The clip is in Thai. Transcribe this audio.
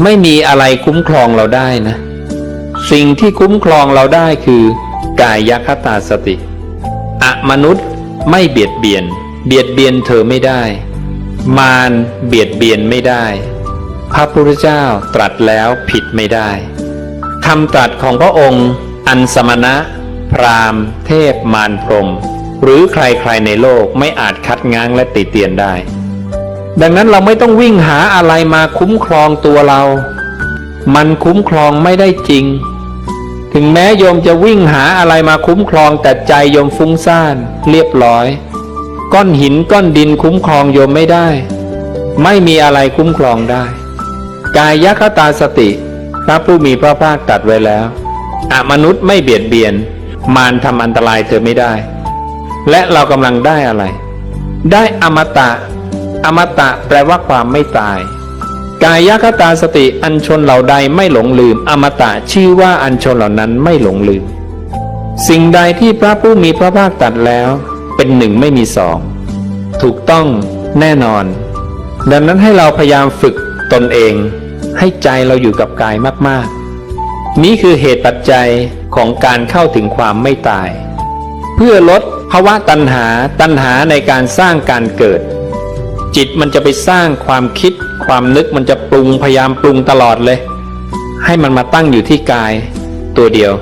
ไม่มีอะไรคุ้มครองเราได้นะ สิ่งที่คุ้มครองเราได้คือกายคตาสติอะมนุษย์ไม่เบียดเบียน เบียดเบียนเธอไม่ได้ มารเบียดเบียนไม่ได้ พระพุทธเจ้าตรัสแล้วผิดไม่ได้คำตรัสของพระองค์ อันสมณะ พราหมณ์ เทพมารพรม หรือใครๆในโลกไม่อาจคัดง้างและติเตียนได้ ดังนั้นเราไม่ต้องวิ่งหาอะไรมาคุ้มครองตัวเรา มันคุ้มครองไม่ได้จริง ถึงแม้โยมจะวิ่งหาอะไรมาคุ้มครองแต่ใจโยมฟุ้งซ่าน เรียบร้อย ก้อนหินก้อนดินคุ้มครองโยมไม่ได้ ไม่มีอะไรคุ้มครองได้ กายยคตาสติ พระผู้มีพระภาคตรัดไว้แล้วอมนุษย์ไม่เบียดเบียน มารทำอันตรายเธอไม่ได้ และเรากำลังได้อะไร ได้อมตะ อมตะแปลว่าความไม่ตาย กายคตาสติอันชนเหล่าใดไม่หลงลืม อมตะชื่อว่าอันชนเหล่านั้นไม่หลงลืม สิ่งใดที่พระผู้มีพระภาคตรัดแล้ว เป็นหนึ่งไม่มีสอง ถูกต้องแน่นอน ดังนั้นให้เราพยายามฝึกตนเอง ให้ใจเราอยู่กับกายมากๆ นี่คือเหตุปัจจัยของการเข้าถึงความไม่ตาย เพื่อลดภาวะตัณหาตัณหาในการสร้างการเกิด จิตมันจะไปสร้างความคิด ความนึกมันจะปรุงพยายามปรุงตลอดเลย ให้มันมาตั้งอยู่ที่กายตัวเดียว